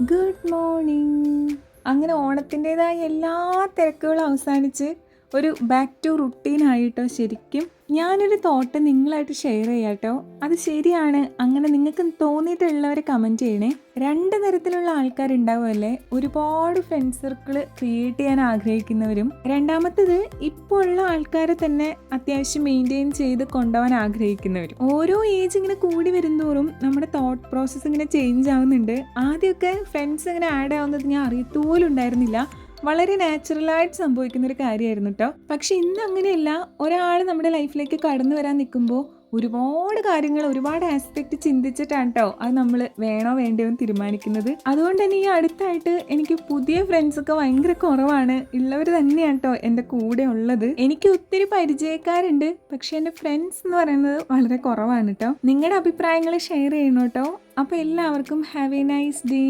Good morning അങ്ങനെ ഓണത്തിന്റെതായ എല്ലാ തിരക്കുകളും അവസാനിച്ച് ഒരു ബാക്ക് ടു റുട്ടീൻ ആയിട്ടോ ശരിക്കും. ഞാനൊരു തോട്ട് നിങ്ങളായിട്ട് ഷെയർ ചെയ്യാട്ടോ. അത് ശരിയാണ്. അങ്ങനെ നിങ്ങൾക്ക് തോന്നിയിട്ടുള്ളവർ കമന്റ് ചെയ്യണേ. രണ്ട് തരത്തിലുള്ള ആൾക്കാരുണ്ടാവുമല്ലേ? ഒരുപാട് ഫ്രണ്ട് സർക്കിൾ ക്രിയേറ്റ് ചെയ്യാൻ ആഗ്രഹിക്കുന്നവരും. രണ്ടാമത്തത് ഇപ്പോൾ ഉള്ള ആൾക്കാരെ തന്നെ അത്യാവശ്യം മെയിന്റെയിൻ ചെയ്ത് കൊണ്ടുപോകാൻ ആഗ്രഹിക്കുന്നവരും. ഓരോ ഏജ് ഇങ്ങനെ കൂടി വരുന്തോറും നമ്മുടെ തോട്ട് പ്രോസസ്സ് ഇങ്ങനെ ചേഞ്ച് ആവുന്നുണ്ട്. ആദ്യമൊക്കെ ഫ്രണ്ട്സ് ഇങ്ങനെ ആഡ് ആവുന്നത് ഞാൻ അറിയത്തോലും ഉണ്ടായിരുന്നില്ല വളരെ നാച്ചുറലായിട്ട് സംഭവിക്കുന്ന ഒരു കാര്യമായിരുന്നു കേട്ടോ പക്ഷെ ഇന്ന് അങ്ങനെയല്ല ഒരാൾ നമ്മുടെ ലൈഫിലേക്ക് കടന്നു വരാൻ നിൽക്കുമ്പോൾ ഒരുപാട് കാര്യങ്ങൾ ഒരുപാട് ആസ്പെക്ട് ചിന്തിച്ചിട്ടാണ് കേട്ടോ അത് നമ്മൾ വേണോ വേണ്ടയോ എന്ന് തീരുമാനിക്കുന്നത്. അതുകൊണ്ട് തന്നെ ഈ അടുത്തായിട്ട് എനിക്ക് പുതിയ ഫ്രണ്ട്സൊക്കെ ഭയങ്കര കുറവാണ്. ഉള്ളവർ തന്നെയാണ് കേട്ടോ എന്റെ കൂടെ ഉള്ളത്. എനിക്ക് ഒത്തിരി പരിചയക്കാരുണ്ട്. പക്ഷെ എന്റെ ഫ്രണ്ട്സ് എന്ന് പറയുന്നത് വളരെ കുറവാണ് കേട്ടോ നിങ്ങളുടെ അഭിപ്രായങ്ങൾ ഷെയർ ചെയ്യണം കേട്ടോ അപ്പോൾ എല്ലാവർക്കും ഹാവ് എ നൈസ് ഡേ